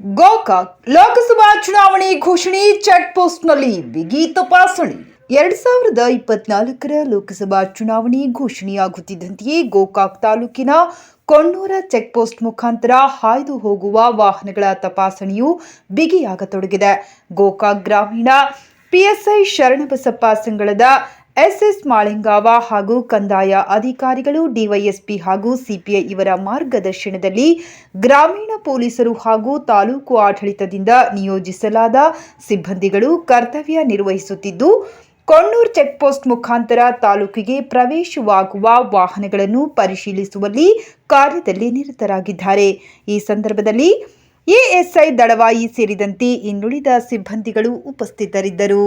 ಗೋಕಾಕ್ ಲೋಕಸಭಾ ಚುನಾವಣೆ ಘೋಷಣೆ ಚೆಕ್ ಪೋಸ್ಟ್ನಲ್ಲಿ ಬಿಗಿ ತಪಾಸಣೆ. ಎರಡ್ ಸಾವಿರದ ಇಪ್ಪತ್ನಾಲ್ಕರ ಲೋಕಸಭಾ ಚುನಾವಣೆ ಘೋಷಣೆಯಾಗುತ್ತಿದ್ದಂತೆಯೇ ಗೋಕಾಕ್ ತಾಲೂಕಿನ ಕೊಣ್ಣೂರ ಚೆಕ್ ಪೋಸ್ಟ್ ಮುಖಾಂತರ ಹಾಯ್ದು ಹೋಗುವ ವಾಹನಗಳ ತಪಾಸಣೆಯು ಬಿಗಿಯಾಗತೊಡಗಿದೆ. ಗೋಕಾಕ್ ಗ್ರಾಮೀಣ ಪಿಎಸ್ಐ ಶರಣಬಸಪ್ಪ ಸಂಗಳದ ಎಸ್ಎಸ್ ಮಾಳಿಂಗಾವ ಹಾಗೂ ಕಂದಾಯ ಅಧಿಕಾರಿಗಳು, ಡಿವೈಎಸ್ಪಿ ಹಾಗೂ ಸಿಪಿಐ ಇವರ ಮಾರ್ಗದರ್ಶನದಲ್ಲಿ ಗ್ರಾಮೀಣ ಪೊಲೀಸರು ಹಾಗೂ ತಾಲೂಕು ಆಡಳಿತದಿಂದ ನಿಯೋಜಿಸಲಾದ ಸಿಬ್ಬಂದಿಗಳು ಕರ್ತವ್ಯ ನಿರ್ವಹಿಸುತ್ತಿದ್ದು, ಕೊಣ್ಣೂರ್ ಚೆಕ್ಪೋಸ್ಟ್ ಮುಖಾಂತರ ತಾಲೂಕಿಗೆ ಪ್ರವೇಶವಾಗುವ ವಾಹನಗಳನ್ನು ಪರಿಶೀಲಿಸುವಲ್ಲಿ ಕಾರ್ಯದಲ್ಲಿ ನಿರತರಾಗಿದ್ದಾರೆ. ಈ ಸಂದರ್ಭದಲ್ಲಿ ಎಎಸ್ಐ ದಳವಾಯಿ ಸೇರಿದಂತೆ ಇನ್ನುಳಿದ ಸಿಬ್ಬಂದಿಗಳು ಉಪಸ್ಥಿತರಿದ್ದರು.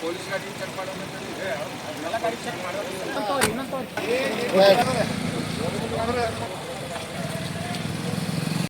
ಪೊಲೀಸ್ ಗಾಡಿ ಚೆಕ್ ಮಾಡೋದು ಗಾಡಿ ಚೆಕ್ ಮಾಡೋದು